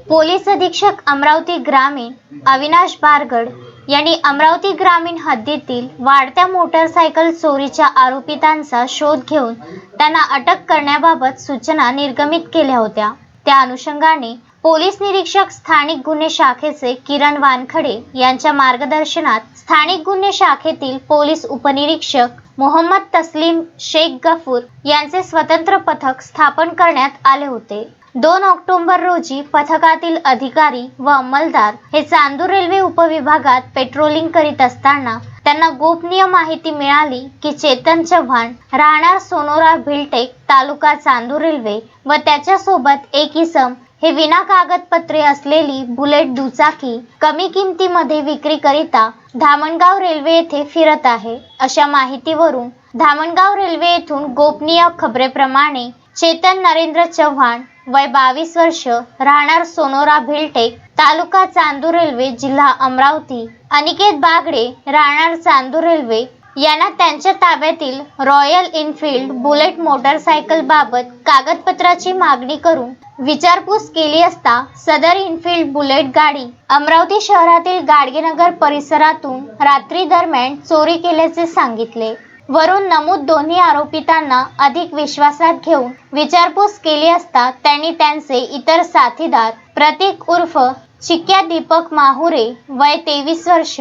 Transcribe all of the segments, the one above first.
Police अधीक्षक अमरावती ग्रामीण अविनाश बारगड यांनी अमरावती ग्रामीण हद्दीतील वाढत्या मोटरसायकल चोरीच्या आरोपितांचा शोध घेऊन त्यांना अटक करण्याबाबत सूचना निर्गमित केल्या होत्या. त्या अनुषंगाने पोलीस निरीक्षक स्थानिक गुन्हे शाखेचे किरण वानखडे यांच्या मार्गदर्शनात स्थानिक गुन्हे शाखेतील पोलीस उपनिरीक्षक मोहम्मद तस्लीम शेख गफूर यांचे स्वतंत्र पथक स्थापन करण्यात आले होते. दोन ऑक्टोबर रोजी पथकातील अधिकारी व अंमलदार हे चांदूर रेल्वे उपविभागात पेट्रोलिंग करीत असताना त्यांना गोपनीय माहिती मिळाली की चेतन चव्हाण राहणार सोनोरा भिलटेक तालुका चांदूर रेल्वे व त्याच्यासोबत एक इसम हे विना कागदपत्रे असलेली बुलेट दुचाकी कमी किमतीमध्ये विक्रीकरिता धामणगाव रेल्वे येथे फिरत आहे. अशा माहितीवरून धामणगाव रेल्वे येथून गोपनीय खबरेप्रमाणे चेतन नरेंद्र चव्हाण वय बावीस वर्ष राहणार सोनोरा भिलटेक तालुका चांदूर रेल्वे जिल्हा अमरावती. अनिकेत बागडे राहणार चांदूर रेल्वे. यांना त्यांच्या ताब्यातील रॉयल इनफिल्ड बुलेट मोटरसायकल बाबत कागदपत्राची मागणी करून विचारपूस केली असता सदर इनफिल्ड बुलेट गाडी अमरावती शहरातील गाडगेनगर परिसरातून रात्री दरम्यान चोरी केल्याचे सांगितले. वरून नमूद दोन्ही आरोपितांना अधिक विश्वासात घेऊन विचारपूस केली असता त्यांनी त्यांचे इतर साथीदार प्रतीक उर्फ चिक्या दीपक माहुरे वय तेवीस वर्ष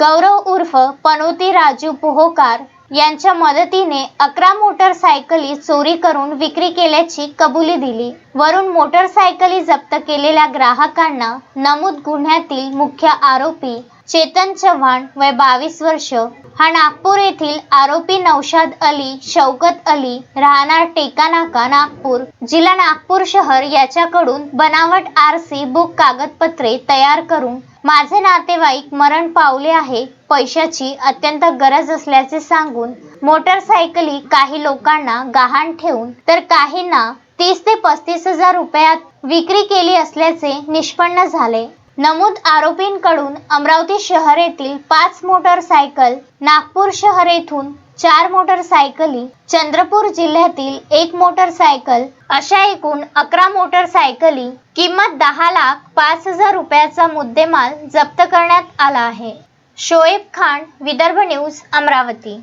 गौरव उर्फ पनोती राजू पोहोकार यांच्या मदतीने अकरा मोटरसायकली चोरी करून विक्री केल्याची कबुली दिली. वरून मोटरसायकली जप्त केलेल्या ग्राहकांना नमूद गुन्ह्यातील मुख्य आरोपी चेतन चव्हाण वय बावीस वर्ष. हा नागपूर येथील आरोपी नौशाद अली शौकत अली राहणार टेकानाका नागपूर. जिल्हा नागपूर शहर याच्याकडून बनावट आर सी बुक कागदपत्रे तयार करून माझे नातेवाईक मरण पावले आहे. पैशाची अत्यंत गरज असल्याचे सांगून मोटरसायकली काही लोकांना गहाण ठेवून तर काहींना तीस ते पस्तीस हजार रुपयात विक्री केली असल्याचे निष्पन्न झाले. नमूद आरोपींकडून अमरावती शहर येथील पाच मोटरसायकल नागपूर शहर येथून चार मोटरसायकली चंद्रपूर जिल्ह्यातील एक मोटरसायकल अशा एकूण अकरा मोटरसायकली किंमत दहा लाख पाच हजार रुपयाचा मुद्देमाल जप्त करण्यात आला आहे. शोएब खान विदर्भ न्यूज अमरावती.